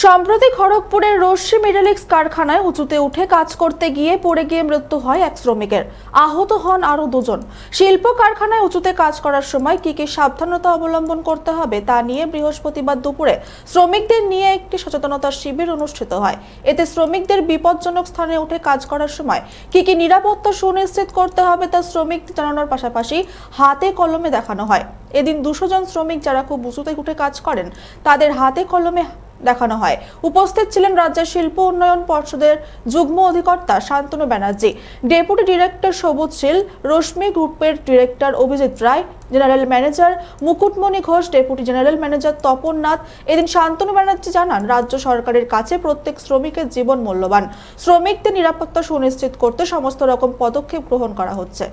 সম্প্রতি খড়গপুরের রশ্মি মেটালিক্স কারখানায় উঁচুতে উঠে কাজ করতে গিয়ে পড়ে গিয়ে মৃত্যু হয় এক শ্রমিকের। আহত হন আরও দুজন। শিল্প কারখানায় উঁচুতে কাজ করার সময় কি কি সাবধানতা অবলম্বন করতে হবে তা নিয়ে বৃহস্পতিবার দুপুরে শ্রমিকদের নিয়ে একটি সচেতনতা শিবির অনুষ্ঠিত হয়। এতে শ্রমিকদের বিপজ্জনক স্থানে উঠে কাজ করার সময় কি কি নিরাপত্তা সুনিশ্চিত করতে হবে তা শ্রমিকদের জানানোর পাশাপাশি হাতে কলমে দেখানো হয়। এদিন দুশো জন শ্রমিক যারা খুব উঁচুতে উঠে কাজ করেন, তাদের হাতে কলমে দেখানো হয়। উপস্থিত ছিলেন রাজ্যের শিল্প উন্নয়ন পর্ষদের যুগ্ম অধিকর্তা শান্তনু ব্যানার্জি, ডেপুটি ডিরেক্টর সবুজ শীল, রশ্মি গ্রুপের director Abhijit Roy, general manager Mukutmani Ghosh, deputy general manager Tapan Nath. এদিন শান্তনু ব্যানার্জি জানান, রাজ্য সরকারের কাছে প্রত্যেক শ্রমিকের জীবন মূল্যবান। শ্রমিকদের নিরাপত্তা সুনিশ্চিত করতে সমস্ত রকম পদক্ষেপ গ্রহণ করা হচ্ছে।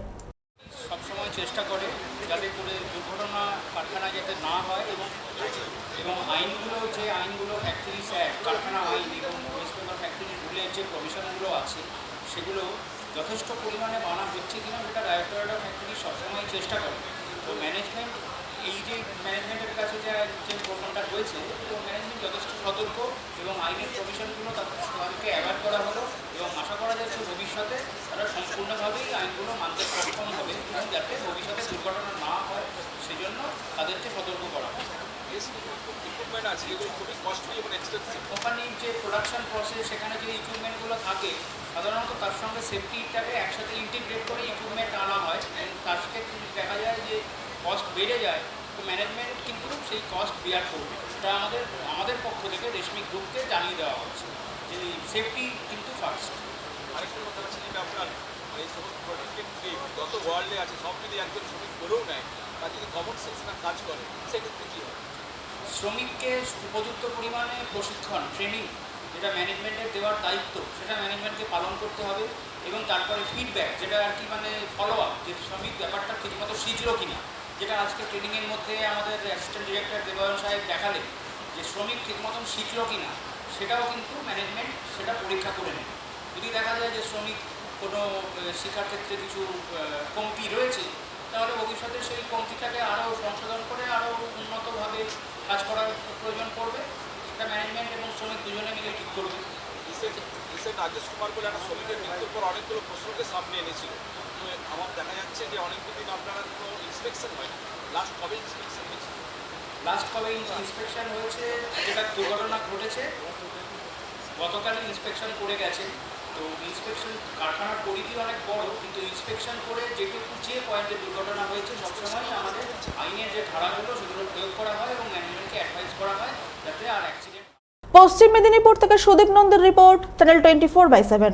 সবসময় চেষ্টা করে যাতে করে দুর্ঘটনা কারখানায় যাতে না হয় এবং এবং আইনগুলো যে আইনগুলো ফ্যাক্টরি কারখানা আইন এবং ওয়েস্ট বেঙ্গল ফ্যাক্টরি রুলের যে প্রভিশনগুলো আছে, সেগুলো যথেষ্ট পরিমাণে মানা হচ্ছে কিনা সেটা ডাইরেক্টরেট অফ ফ্যাক্টরি সবসময় চেষ্টা করে। তো ম্যানেজমেন্ট এই যে ম্যানেজমেন্টের কাছে যে যে প্রোগ্রামটা হয়েছে তো ম্যানেজমেন্ট যথেষ্ট সতর্ক এবং আইনের প্রভিশনগুলো সবাইকে অ্যাওয়ার করা হলো এবং আশা করা যাচ্ছে ভবিষ্যতে তারা সম্পূর্ণভাবেই আইনগুলো মানতে সক্ষম হবে যাতে ভবিষ্যতে দুর্ঘটনা না হয়, সেজন্য তাদেরকে সতর্ক করা ইকুইপমেন্ট আছে এগুলো খুবই কস্টলি এবং এক্সপেন্সিভ ওখানে যে প্রোডাকশন প্রসেস সেখানে যে ইকুইপমেন্টগুলো থাকে সাধারণত তার সঙ্গে সেফটিটাকে একসাথে ইন্টিগ্রেট করে ইকুইপমেন্ট আনা হয়। তার সাথে দেখা যায় যে কস্ট বেড়ে যায় তো ম্যানেজমেন্ট কিন্তু সেই কস্ট বিয়ার করবে। এটা আমাদের আমাদের পক্ষ থেকে রেশমি গ্রুপকে জানিয়ে দেওয়া হচ্ছে যে সেফটি কিন্তু ফার্স্ট আরেকটা কথা হচ্ছে যেটা আপনার এই সমস্ত প্রোডাক্টের যত ওয়ার্ল্ডে আছে সব যদি একজন শ্রমিক করেও নেয় তার যদি কমন সেন্স না কাজ করে সেক্ষেত্রে কী হয় শ্রমিককে উপযুক্ত পরিমাণে প্রশিক্ষণ ট্রেনিং যেটা ম্যানেজমেন্টের দেওয়ার দায়িত্ব, সেটা ম্যানেজমেন্টকে পালন করতে হবে এবং তারপরে ফিডব্যাক যেটা আর কি মানে ফলো আপ যে শ্রমিক ব্যাপারটা ঠিকমতো শিখলো কিনা, যেটা আজকে ট্রেনিংয়ের মধ্যে আমাদের অ্যাসিস্ট্যান্ট ডিরেক্টর দেবায়ন সাহেব দেখালেন, যে শ্রমিক ঠিক মতন শিখলো কিনা, সেটাও কিন্তু ম্যানেজমেন্ট সেটা পরীক্ষা করে নেয় যদি দেখা যায় যে শ্রমিক কোনো শেখার ক্ষেত্রে কিছু কমতি রয়েছে, তাহলে ভবিষ্যতে সেই কমতিটাকে আরও সংশোধন করে আরও উন্নতভাবে কাজ করার প্রয়োজন পড়বে সেটা ম্যানেজমেন্ট এবং শ্রমিক দুজনে মিলে ঠিক করবে। রিসেন্ট রাজেশ কুমার বলে একটা শ্রমিকের মৃত্যুর পর অনেকগুলো প্রশ্নকে সামনে এনেছিল। তো আমার দেখা যাচ্ছে যে অনেক দিন আপনারা কোনো ইন্সপেকশন হয়নি। লাস্ট কবে ইন্সপেকশন হয়েছে লাস্ট কবে ইন্সপেকশন হয়েছে যেটা দুর্ঘটনা ঘটেছে গতকালই ইন্সপেকশন করে গেছে। তো ইন্সপেকশন কারখানার পরিধি অনেক বড় কিন্তু ইন্সপেকশন করে যেটুকু যে পয়েন্টে দুর্ঘটনা হয়েছে সবসময় আমাদের আইনের যে ধারাগুলো সেগুলো প্রয়োগ করা হয় এবং পশ্চিম মেদিনীপুর থেকে Sudip নন্দের report channel twenty four by seven